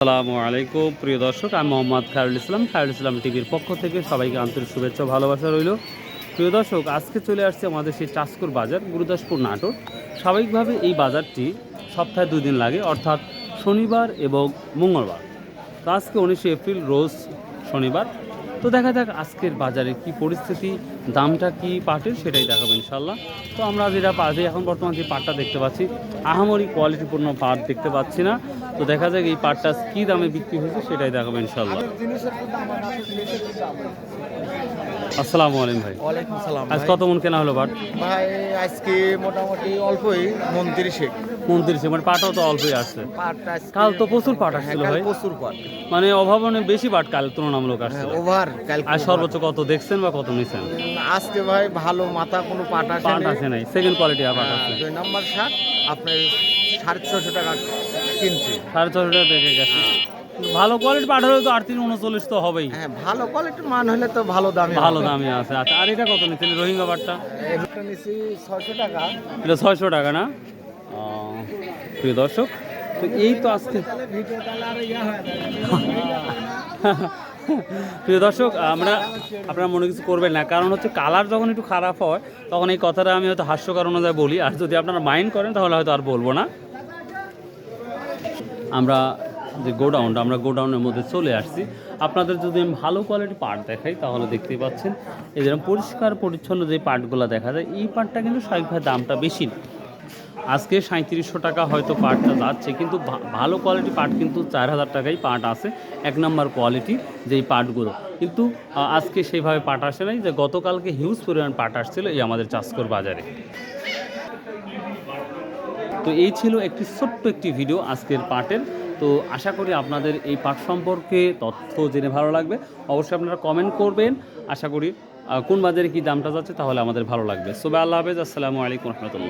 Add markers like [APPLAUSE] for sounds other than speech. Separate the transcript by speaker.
Speaker 1: আসসালামু আলাইকুম। প্রিয় দর্শক, আমি মোহাম্মদ খায়রুল ইসলাম খায়রুল ইসলাম টিভির পক্ষ থেকে সবাইকে আন্তরিক শুভেচ্ছা ভালোবাসা রইল। প্রিয় দর্শক, আজকে চলে আসছে আমাদের সেই চাষকুর বাজার, গুরুদাসপুর নাটক স্বাভাবিকভাবে এই বাজারটি সপ্তাহে দুদিন লাগে, অর্থাৎ শনিবার এবং মঙ্গলবার। তো আজকে উনিশে এপ্রিল, রোজ শনিবার। তো দেখা যাক আজকের বাজারে কি পরিস্থিতি দামটা কি পাটের সেটাই দেখাবো ইনশাল্লাহ তো আমরা যেটা পা- যে এখন বর্তমান যে পাটটা দেখতে পাচ্ছি আহামরি কোয়ালিটিপূর্ণ পাট দেখতে পাচ্ছি না। তো দেখা যাক এই পাটটা কী দামে বিক্রি হয়েছে সেটাই দেখাবো ইনশাল্লাহ আসসালামু আলাইকুম ভাই।
Speaker 2: ওয়ালাইকুম সালাম
Speaker 1: আজ কত মন কেনা হলো পাট?
Speaker 2: ভাই আজকে মোটামুটি অল্পই
Speaker 1: মানে পাটও তো অল্পই আসছে। কাল তো প্রচুর পাট
Speaker 2: হ্যাঁ,
Speaker 1: আসছিল ভাই।
Speaker 2: প্রচুর পাট।
Speaker 1: মানে অভাবনে বেশি পাট কাল তুলনামূলক
Speaker 2: হ্যাঁ
Speaker 1: আসছে
Speaker 2: ওভার। কাল
Speaker 1: আর সর্বোচ্চ কত দেখছেন বা কত নিছেন?
Speaker 2: আজকে ভাই ভালো মাথা কোনো পাট আসে
Speaker 1: পাট আসে নাই। সেকেন্ড কোয়ালিটি আর পাট আছে
Speaker 2: দুই নম্বর শার্ট আপনার সাড়ে ছশো টাকা কিনছে।
Speaker 1: সাড়ে ছশো টাকা দেখে গেছে। ভালো কোয়ালিটি পাট হলে তো আটত্রিশ উনচল্লিশ তো হবেই।
Speaker 2: হ্যাঁ ভালো কোয়ালিটির মান হলে তো ভালো দামে
Speaker 1: ভালো দামে আছে। আচ্ছা আর এটা কত নিচ্ছেন? রোহিঙ্গা পাটটা?
Speaker 2: এটা নিচ্ছি ছশো টাকা।
Speaker 1: এটা ছয়শো টাকা না? প্রিয় দর্শক তো এই তো আজকে
Speaker 2: ভিডিও তাহলে আর ইয়া হয়। [LAUGHS]
Speaker 1: প্রিয় দর্শক, আমরা আপনারা মনে কিছু করবেন না, কারণ হচ্ছে কালার যখন একটু খারাপ হয়, তখন এই কথাটা আমি হয়তো হাস্যকর অনুযায়ী বলি। আর যদি আপনারা মাইন্ড করেন, তাহলে হয়তো আর বলব না। আমরা যে গোডাউনটা আমরা গোডাউনের মধ্যে চলে আসছি। আপনাদের যদি আমি ভালো কোয়ালিটি পাট দেখাই, তাহলে দেখতেই পাচ্ছেন। এই যেরকম পরিষ্কার পরিচ্ছন্ন যে পাটগুলো দেখা যায়, এই পাটটা কিন্তু স্বাভাবিকভাবে দামটা বেশি না। আজকে সাঁত্রিশশো টাকা হয়তো পাটটা যাচ্ছে, কিন্তু ভালো কোয়ালিটি পাট কিন্তু চার হাজার টাকাই পাট আছে, এক নম্বর কোয়ালিটি যেই পাটগুলো। কিন্তু আজকে সেইভাবে পাট আসে নাই যে গতকালকে হিউজ পরিমাণ পাট আসছিল এই আমাদের চাষকর বাজারে। তো এই ছিল একটি ছোট্ট একটি ভিডিও আজকের পাটের। তো আশা করি আপনাদের এই পাট সম্পর্কে তথ্য জেনে ভালো লাগবে। অবশ্যই আপনারা কমেন্ট করবেন। আশা করি কোন বাজারে কি দামটা যাচ্ছে তাহলে আমাদের ভালো লাগবে। সোবে আল্লাহ হাফেজ। আসসালামু আলাইকুম রহমতুল্লাহ।